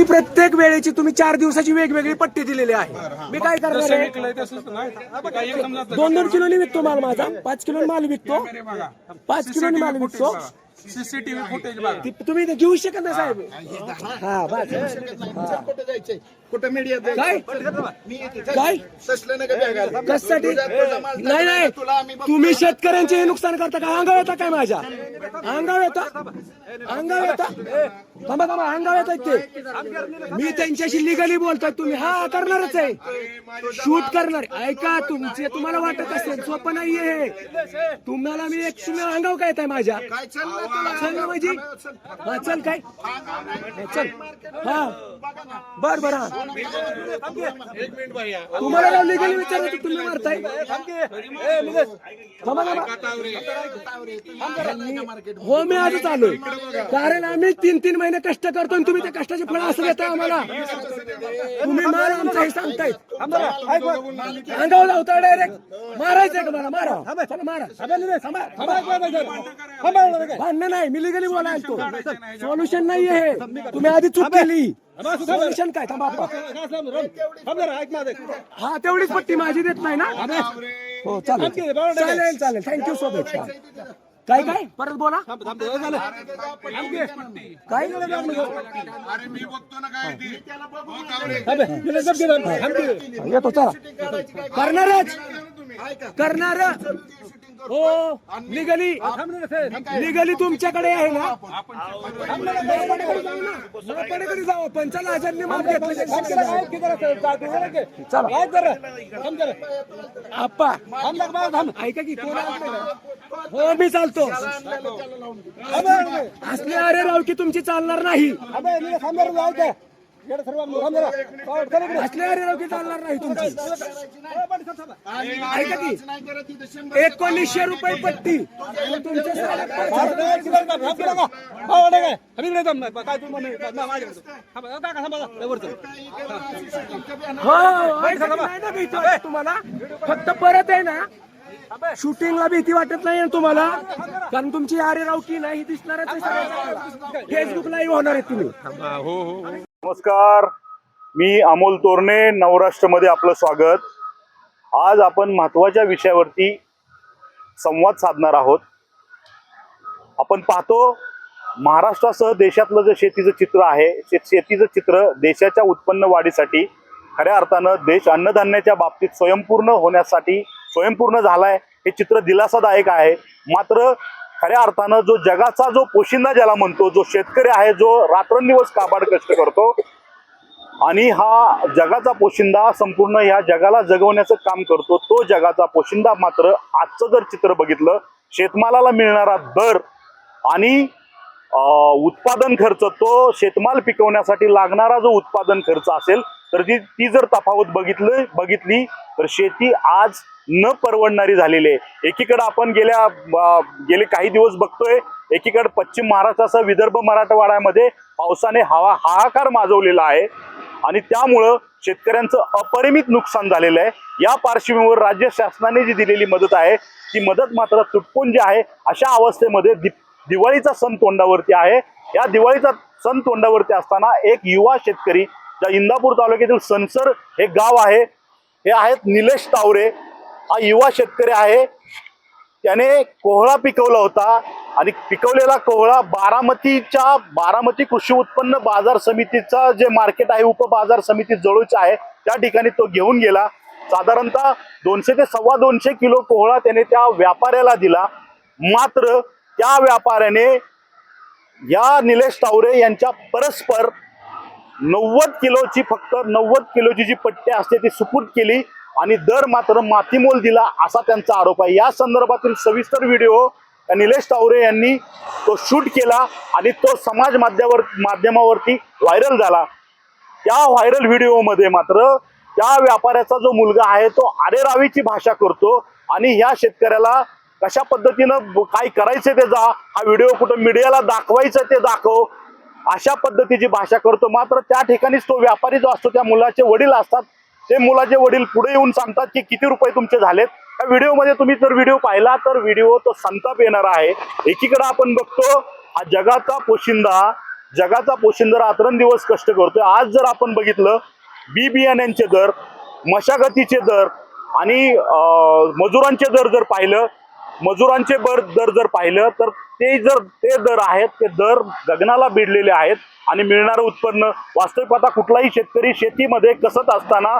ती प्रत्येक वेळेची तुम्ही चार दिवसाची वेगवेगळी पट्टी दिलेली आहे. मी काय करणार आहे? दोन दोन किलोनी विकतो माल माझा. पाच किलो माल विकतो. पाच किलो माल विकतो. सीसीटीव्ही फुटेज बघा. ती तुम्ही ते घेऊ शकत नाही साहेब. हा बस. कुठं काय? काय. कशासाठी? नाही नाही. तुम्ही शेतकऱ्यांचे हे नुकसान करता का? अंगाव येता काय माझ्या? अंगाव येता? अंगाव येता? थांबा थांबा. अंगाव येतात ते मी त्यांच्याशी लिगली बोलतोय. तुम्ही हा करणारच आहे. शूट करणार. ऐका तुमचे तुम्हाला वाटत असेल. सोपं नाहीये हे. तुम्हाला मी एक शून्य अंगाव काय येत आहे माझ्या? चल ना माझी हा चल. काय हा, चल हा बर बर हा. तुम्हाला लिगली विचारायचं तुम्ही मारताय. हो मी आजच आलोय. कारण आम्ही तीन तीन महिने कष्ट करतो आणि तुम्ही त्या कष्टाचे फळ असं देताय आम्हाला. तुम्ही मारा आमचं हे सांगताय अंगावर लावता डायरेक्ट मारायचंय का मला मारा चला मारा थांबा, थांबा. भांडणं नाही मी लिगली बोलायला तो सोल्युशन नाहीये हे तुम्ही आधी चूक केली सोल्युशन काय थांबा. हा तेवढीच पट्टी माझी देत नाही ना हो चालेल चालेल चालेल थँक्यू सो मच काय काय? परत बोला. काय अरे मी बघतो ना काय ते. हो. येतो चला. करणारच. करणार हो लिगली लिगली तुमच्याकडे आहे ना? नळपाड्याकडे जाऊ पंचाला हजारने चला आप्पा ऐका की कोण? हो मी चालतो. असले अरे राव की तुमची चालणार नाही. असले अरे राव की चालणार नाही तुमची. ऐका की एकोणीसशे रुपये पट्टी. तुमच्या हो तुम्हाला. फक्त परत आहे ना शूटिंगला भीती वाटत नाही तुम्हाला? कारण तुमची आरे रावकी नाही दिसणारच फेसबुक लाईव्ह होणार आहे तुम्ही. नमस्कार. मी अमोल तोरणे नवराष्ट्रमध्ये आपलं स्वागत. आज आपण महत्त्वाच्या विषयावरती संवाद साधणार आहोत. आपण पाहतो महाराष्ट्रासह देशातलं जे शेतीचं चित्र आहे ते शेतीचं चित्र देशाच्या उत्पन्न वाढीसाठी खऱ्या अर्थानं देश अन्नधान्याच्या बाबतीत स्वयंपूर्ण होण्यासाठी स्वयंपूर्ण झालाय. हे चित्र दिलासादायक आहे. मात्र खऱ्या अर्थानं जो जगाचा जो पोशिंदा ज्याला म्हणतो जो शेतकरी आहे जो रात्रंदिवस काबाड कष्ट करतो आणि हा जगाचा पोशिंदा संपूर्ण ह्या जगाला जगवण्याचं काम करतो तो जगाचा पोशिंदा मात्र आजचं जर चित्र बघितलं शेतमालाला मिळणारा दर आणि उत्पादन खर्च तो शेतमाल पिकवण्यासाठी लागणारा जो उत्पादन खर्च असेल तर ती ती जर तफावत बघितलं बघितली तर शेती आज न परवडणारी झालेली आहे. एकीकडे आपण गेल्या गेले काही दिवस बघतोय एकीकडे पश्चिम महाराष्ट्रासह विदर्भ मराठवाड्यामध्ये पावसाने हवा हाहाकार माजवलेला आहे. आणि त्यामुळं शेतकऱ्यांचं अपरिमित नुकसान झालेलं आहे. या पार्श्वभूमीवर राज्य शासनाने जी दिलेली मदत आहे ती मदत मात्र तुटपून जी आहे अशा अवस्थेमध्ये दि दिवाळीचा सण तोंडावरती आहे. या दिवाळीचा सण तोंडावरती असताना एक युवा शेतकरी ज्या इंदापूर तालुक्यातील सनसर हे गाव आहे हे आहेत निलेश तावरे. हा युवा शेतकरी आहे. त्याने कोहळा पिकवला होता आणि पिकवलेला कोहळा बारामतीच्या बारामती कृषी उत्पन्न बाजार समितीचा जे मार्केट आहे उपबाजार समिती जवळच आहे त्या ठिकाणी तो घेऊन गेला. साधारणतः दोनशे ते सव्वा दोनशे किलो कोहळा त्याने त्या व्यापाऱ्याला दिला. मात्र त्या व्यापाऱ्याने या निलेश तावरे यांच्या परस्पर नव्वद किलोची फक्त नव्वद किलोची जी पट्टी असते ती सुपूट केली. आणि दर मात्र मातीमोल दिला असा त्यांचा आरोप आहे. या संदर्भातील सविस्तर व्हिडिओ निलेश तावरे यांनी तो शूट केला आणि तो समाज माध्यमावर माध्यमावरती व्हायरल झाला. त्या व्हायरल व्हिडिओमध्ये मात्र त्या व्यापाऱ्याचा जो मुलगा आहे तो आरेरावीची भाषा करतो आणि ह्या शेतकऱ्याला कशा पद्धतीनं काय करायचं ते जा हा व्हिडिओ कुठं मीडियाला दाखवायचं ते दाखव अशा पद्धतीची भाषा करतो. मात्र त्या ठिकाणीच तो व्यापारी जो असतो त्या मुलाचे वडील असतात ते मुलाचे वडील पुढे येऊन सांगतात की किती रुपये तुमचे झालेत. त्या व्हिडिओमध्ये तुम्ही जर व्हिडिओ पाहिला तर व्हिडिओ तो संताप येणार आहे. एकीकडे आपण बघतो हा जगाचा पोशिंदा जगाचा पोशिंदा रात्रंदिवस कष्ट करतोय. आज जर आपण बघितलं बी बियाण्यांचे दर मशागतीचे दर आणि मजुरांचे दर जर पाहिलं मजुरांचे बर दर जर पाहिलं तर ते जर ते दर आहेत ते दर गगनाला भिडलेले आहेत आणि मिळणारं उत्पन्न वास्तविक आता कुठलाही शेतकरी शेतीमध्ये कसत असताना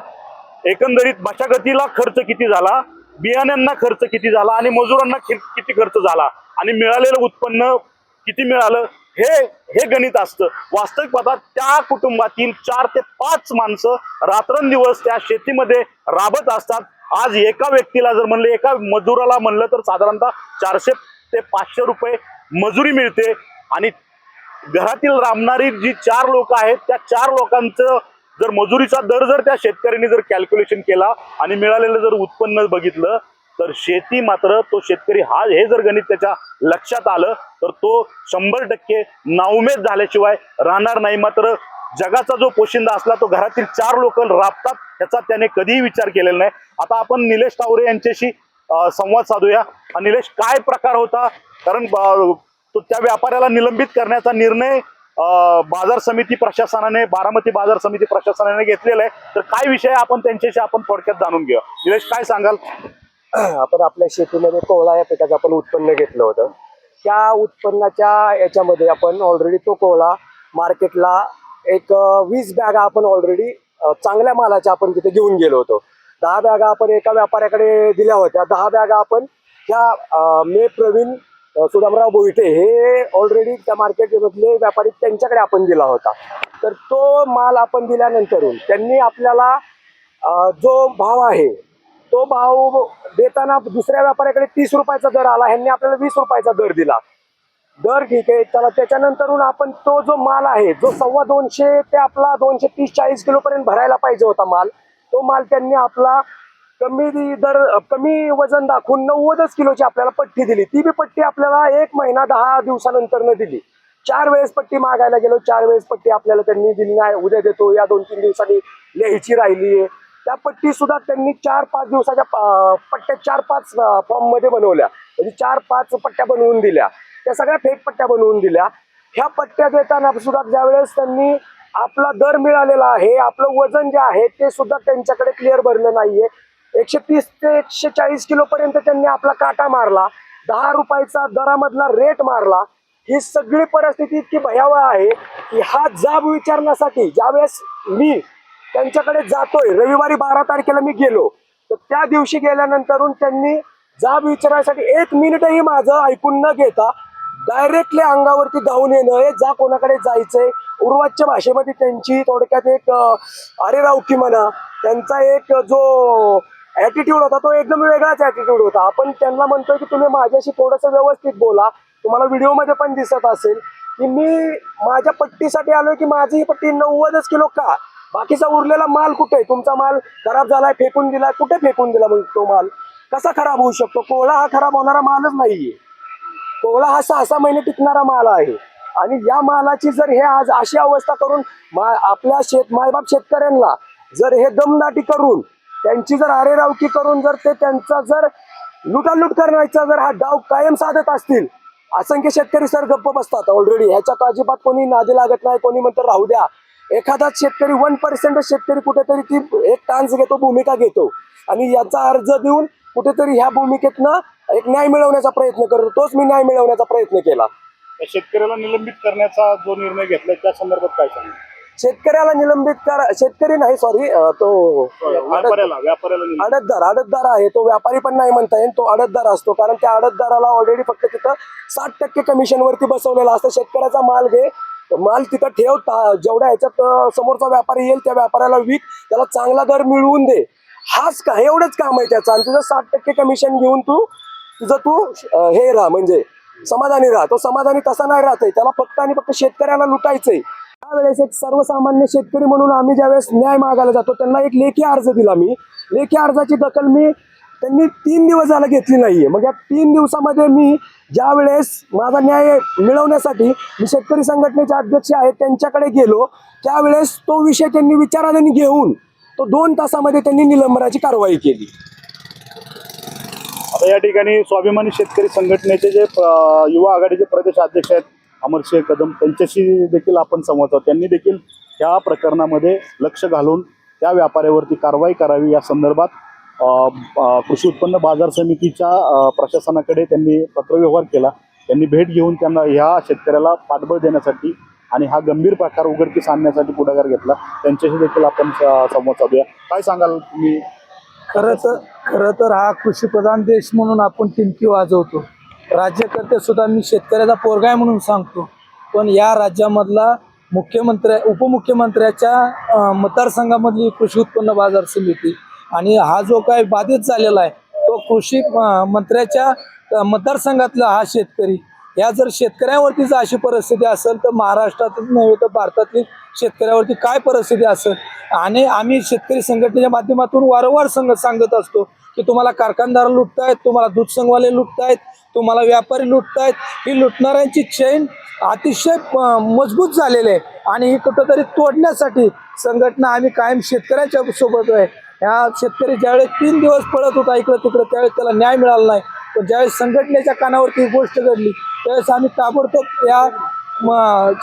एकंदरीत मशागतीला खर्च किती झाला बियाण्यांना खर्च किती झाला आणि मजुरांना किती खर्च झाला आणि मिळालेलं उत्पन्न किती मिळालं हे हे गणित असतं. वास्तविक पाहता त्या कुटुंबातील चार ते पाच माणसं रात्रंदिवस त्या शेतीमध्ये राबत असतात. आज एका व्यक्तीला जर म्हणलं एका मजुराला म्हणलं तर साधारणतः चारशे ते पाचशे रुपये मजुरी मिळते. आणि घरातील राबणारी जी चार लोक आहेत त्या चार लोकांचं जर मजुरीचा दर जर त्या शेतकऱ्यांनी जर कॅल्क्युलेशन केला आणि मिळालेलं जर उत्पन्न बघितलं तर शेती मात्र तो शेतकरी हा हे जर गणित त्याच्या लक्षात आलं तर तो शंभर टक्के नाउमेद झाल्याशिवाय राहणार नाही. मात्र जगाचा जो पोशिंदा असला तो घरातील चार लोक राबतात त्याचा त्याने कधीही विचार केलेला नाही. आता आपण निलेश तावरे यांच्याशी संवाद साधूया. निलेश काय प्रकार होता? कारण तो त्या व्यापाऱ्याला निलंबित करण्याचा निर्णय बाजार समिती प्रशासनाने बारामती बाजार समिती प्रशासनाने घेतलेला आहे. तर काय विषय आपण त्यांच्याशी आपण थोडक्यात जाणून घेऊया. निलेश काय सांगाल? आपण आपल्या शेतीमध्ये कोवळा या पिकाचं आपण उत्पन्न घेतलं होतं. त्या उत्पन्नाच्या याच्यामध्ये आपण ऑलरेडी तो कोवळा मार्केटला एक वीस बॅगा आपण ऑलरेडी चांगल्या मालाच्या आपण तिथे घेऊन गेलो होतो. दहा बॅगा आपण एका व्यापाऱ्याकडे दिल्या होत्या. दहा बॅगा आपण ह्या मे प्रवीण सुदामराव बोईटे हे ऑलरेडी त्या मार्केटमधले व्यापारी त्यांच्याकडे आपण दिला होता. तर तो माल आपण दिल्यानंतरून त्यांनी आपल्याला जो भाव आहे तो भाव देताना दुसऱ्या व्यापाऱ्याकडे तीस रुपयाचा दर आला ह्यांनी आपल्याला वीस रुपयाचा दर दिला. दर ठीक आहे त्याला त्याच्यानंतरून आपण तो जो माल आहे जो सव्वा दोनशे ते आपला दोनशे तीस चाळीस किलोपर्यंत भरायला पाहिजे होता माल तो माल त्यांनी आपला कमी दर कमी वजन दाखवून नव्वदच किलोची आपल्याला पट्टी दिली. ती बी पट्टी आपल्याला एक महिना दहा दिवसानंतर न दिली. चार वेळेस पट्टी मागायला गेलो चार वेळेस पट्टी आपल्याला त्यांनी दिली नाही. उद्या देतो या दोन तीन दिवसांनी लिहायची राहिली आहे. त्या पट्टी सुद्धा त्यांनी चार पाच दिवसाच्या पट्ट्या चार पाच फॉर्ममध्ये बनवल्या. म्हणजे चार पाच पट्ट्या बनवून दिल्या. त्या सगळ्या फेक पट्ट्या बनवून दिल्या. ह्या पट्ट्या देताना सुद्धा ज्यावेळेस त्यांनी आपला दर मिळालेला आहे आपलं वजन जे आहे ते सुद्धा त्यांच्याकडे क्लिअर भरलं नाहीये. एकशे तीस ते एकशे चाळीस किलो पर्यंत त्यांनी आपला काटा मारला दहा रुपयाचा दरामधला रेट मारला. ही सगळी परिस्थिती इतकी भयावह आहे की हा जाब विचारण्यासाठी ज्यावेळेस मी त्यांच्याकडे जातोय रविवारी बारा तारखेला मी गेलो तर त्या दिवशी गेल्यानंतरून त्यांनी जाब विचारण्यासाठी एक मिनिटही माझं ऐकून न घेता डायरेक्टली अंगावरती धावून येणं हे जा कोणाकडे जायचंय उर्वाच्य भाषेमध्ये त्यांची थोडक्यात एक अरे रावकी म्हणा त्यांचा एक जो ऍटिट्यूड होता तो एकदम वेगळाच ऍटिट्यूड होता. आपण त्यांना म्हणतोय की तुम्ही माझ्याशी थोडंसं व्यवस्थित बोला तुम्हाला व्हिडिओमध्ये पण दिसत असेल. की मी माझ्या पट्टीसाठी आलोय की माझी ही पट्टी नव्वदच किलो का? बाकीचा उरलेला माल कुठे आहे? तुमचा माल खराब झालाय फेकून दिलाय कुठे फेकून दिला मग तो माल? कसा खराब होऊ शकतो? कोळा हा खराब होणारा मालच नाहीये. सोळा हा सहा सहा महिने टिकणारा माल आहे. आणि या मालाची जर हे आज अशी अवस्था करून मा आपल्या शेत मायबाप शेतकऱ्यांना जर हे दमदाटी करून त्यांची जर आरेरावकी करून जर ते त्यांचा जर लुटालूट करण्याचा जर हा डाव कायम साधत असतील असंख्य शेतकरी सर गप्प बसतात ऑलरेडी ह्याच्यात अजिबात कोणी नादी लागत नाही कोणी म्हणतं राहू द्या. एखादाच शेतकरी वन पर्सेंट शेतकरी कुठेतरी ती एक टान्स घेतो भूमिका घेतो. आणि याचा अर्ज देऊन कुठेतरी ह्या भूमिकेतनं एक न्याय मिळवण्याचा प्रयत्न करतो तोच मी न्याय मिळवण्याचा प्रयत्न केला. शेतकऱ्याला निलंबित करण्याचा जो निर्णय घेतलाय त्या संदर्भात काय सांगा शेतकऱ्याला निलंबित करा शेतकरी नाही सॉरी तो व्यापाऱ्याला व्यापाऱ्याला. आडतदार आडतदार आहे तो व्यापारी पण नाही म्हणता येईल तो आडतदार असतो. कारण त्या आडतदाराला ऑलरेडी फक्त तिथं साठ टक्के कमिशन वरती बसवलेला असतं. शेतकऱ्याचा माल घे माल तिथं ठेव जेवढ्या ह्याच्यात समोरचा व्यापारी येईल त्या व्यापाऱ्याला विक त्याला चांगला दर मिळवून दे. हाच का एवढंच काम आहे त्याचं. आणि तुझं साठ टक्के कमिशन घेऊन तू तुझं तू हे राहा म्हणजे समाधानी राहा. तो समाधानी तसा नाही राहत आहे. त्याला फक्त आणि फक्त शेतकऱ्याला लुटायचंय. त्यावेळेस एक सर्वसामान्य शेतकरी म्हणून आम्ही ज्यावेळेस न्याय मागायला जातो त्यांना एक लेखी अर्ज दिला मी. लेखी अर्जाची दखल मी त्यांनी तीन दिवस झाला घेतली नाहीये. मग या तीन दिवसामध्ये मी ज्या वेळेस माझा न्याय मिळवण्यासाठी मी शेतकरी संघटनेचे अध्यक्ष आहेत त्यांच्याकडे गेलो त्यावेळेस तो विषय त्यांनी विचाराने घेऊन तो दोन तासामध्ये त्यांनी निलंबनाची कारवाई केली. आता या ठिकाणी स्वाभिमानी शेतकरी संघटनेचे जे युवा आघाडीचे प्रदेश अध्यक्ष आहेत अमरसिंह कदम त्यांच्याशी देखील आपण संवाद त्यांनी देखील या प्रकरणामध्ये लक्ष घालून त्या व्यापाऱ्यावरती कारवाई करावी. या संदर्भात कृषी उत्पन्न बाजार समितीच्या प्रशासनाकडे त्यांनी पत्रव्यवहार केला. त्यांनी भेट घेऊन त्यांना ह्या शेतकऱ्याला पाठबळ देण्यासाठी आणि हा गंभीर प्रकार उघडकीस आणण्यासाठी पुढाकार घेतला. त्यांच्याशी देखील आपण संवाद साधूया. काय सांगाल तुम्ही? खरं तर खरं तर हा कृषीप्रधान देश म्हणून आपण टिमकी वाजवतो. राज्यकर्ते सुद्धा मी शेतकऱ्याचा पोरगा आहे म्हणून सांगतो. पण या राज्यामधला मुख्यमंत्र्या उपमुख्यमंत्र्याच्या मतदारसंघामधली कृषी उत्पन्न बाजार समिती आणि हा जो काय बाधित झालेला आहे तो कृषी मंत्र्याच्या मतदारसंघातला हा शेतकरी या जर शेतकऱ्यावरतीच अशी परिस्थिती असेल तर महाराष्ट्रातच नव्हे तर भारतातली शेतकऱ्यावरती काय परिस्थिती असेल? आणि आम्ही शेतकरी संघटनेच्या माध्यमातून वारंवार संघ सांगत असतो की तुम्हाला कारखानदार लुटतायत तुम्हाला दूध संघवाले लुटतायत तुम्हाला व्यापारी लुटतायत. ही लुटणाऱ्यांची चैन अतिशय मजबूत झालेली आहे आणि ही कुठंतरी तोडण्यासाठी संघटना आम्ही कायम शेतकऱ्यांच्या सोबत आहे. ह्या शेतकरी ज्यावेळेस तीन दिवस पळत होता इकडं तिकडं त्यावेळेस त्याला न्याय मिळाला नाही. पण ज्यावेळेस संघटनेच्या कानावरती ही गोष्ट घडली त्यावेळेस आम्ही ताबडतोब या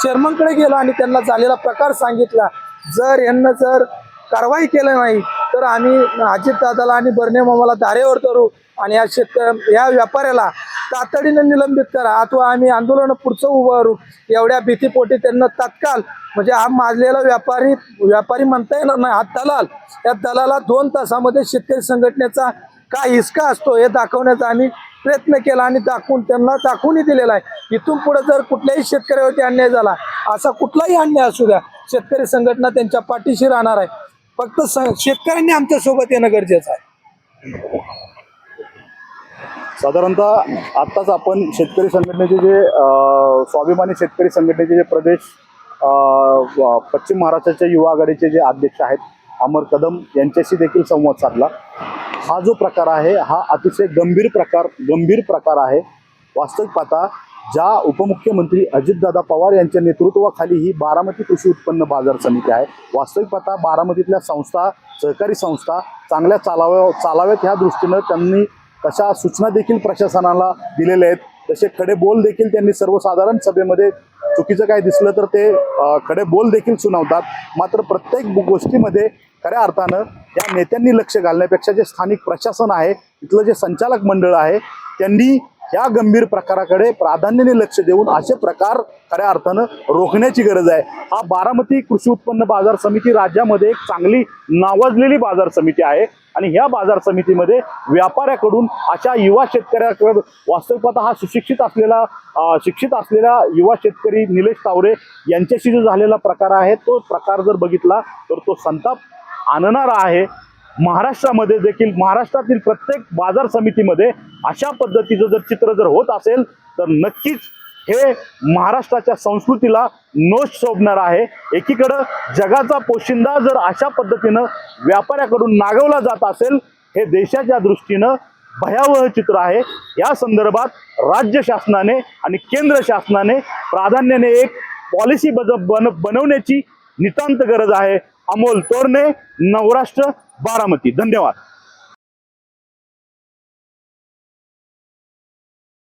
चेअरमनकडे गेलो आणि त्यांना झालेला प्रकार सांगितला. जर यांना जर कारवाई केलं नाही तर आम्ही अजितदादाला आणि बर्ने मामाला धारेवर धरू आणि या शेत या व्यापाऱ्याला तातडीनं निलंबित करा अथवा आम्ही आंदोलन पुढचं उभारू एवढ्या भीतीपोटी त्यांना तात्काळ म्हणजे हा माजलेला व्यापारी व्यापारी म्हणता येणार नाही हा दलाल. या दलाला दोन तासामध्ये शेतकरी संघटनेचा काय हिसका असतो हे दाखवण्याचा आम्ही प्रयत्न केला आणि दाखवून त्यांना दाखवूनही दिलेला आहे. इथून पुढे जर कुठल्याही शेतकऱ्यावरती अन्याय झाला असा कुठलाही अन्याय असू द्या शेतकरी संघटना त्यांच्या पाठीशी राहणार आहे. फक्त शेतकऱ्यांनी आमच्यासोबत येणं गरजेचं आहे. साधारणतः आत्ताच आपण शेतकरी संघटनेचे जे स्वाभिमानी शेतकरी संघटनेचे जे प्रदेश पश्चिम महाराष्ट्राच्या युवा आघाडीचे जे अध्यक्ष आहेत अमर कदम यांच्याशी देखील संवाद साधला. हा जो प्रकार आहे हा अतिशय गंभीर प्रकार गंभीर प्रकार आहे. वास्तविक पाहता ज्या उपमुख्यमंत्री अजितदादा पवार यांच्या नेतृत्वाखाली ही बारामती कृषी उत्पन्न बाजार समिती आहे. वास्तविक पाहता बारामतीतल्या संस्था सहकारी संस्था चांगल्या चालाव्या चालाव्यात ह्या दृष्टीनं त्यांनी तशा सूचना देखील प्रशासनाला दिलेल्या आहेत तसे खडे बोल देखील त्यांनी सर्वसाधारण सभेमध्ये चुकीचं काय दिसलं तर ते खडे बोल देखील सुनावतात. मात्र प्रत्येक गोष्टीमध्ये खऱ्या अर्थानं या नेत्यांनी लक्ष घालण्यापेक्षा जे स्थानिक प्रशासन आहे इथलं जे संचालक मंडळ आहे त्यांनी या गंभीर प्रकाराकडे प्राधान्याने लक्ष देऊन असे प्रकार खऱ्या अर्थानं रोखण्याची गरज आहे. हा बारामती कृषी उत्पन्न बाजार समिती राज्यामध्ये एक चांगली नावाजलेली बाजार समिती आहे. आणि ह्या बाजार समितीमध्ये व्यापाऱ्याकडून अशा युवा शेतकऱ्याकडे वास्तविकता हा सुशिक्षित असलेला शिक्षित असलेला युवा शेतकरी निलेश तावरे यांच्याशी जो झालेला प्रकार आहे तो प्रकार जर बघितला तर तो संताप आणणारा आहे. महाराष्ट्रामध्ये देखील महाराष्ट्रातील प्रत्येक बाजार समितीमध्ये अशा पद्धतीचं जर चित्र जर होत असेल तर नक्कीच हे महाराष्ट्राच्या संस्कृतीला नोश शोभणार आहे. एकीकडं जगाचा पोशिंदा जर अशा पद्धतीनं व्यापाऱ्याकडून नागवला जात असेल हे देशाच्या दृष्टीनं भयावह चित्र आहे. या संदर्भात राज्य शासनाने आणि केंद्र शासनाने प्राधान्याने एक पॉलिसी बज बन बनवण्याची नितांत गरज आहे. अमोल तोरणे नवराष्ट्र बारामती. धन्यवाद.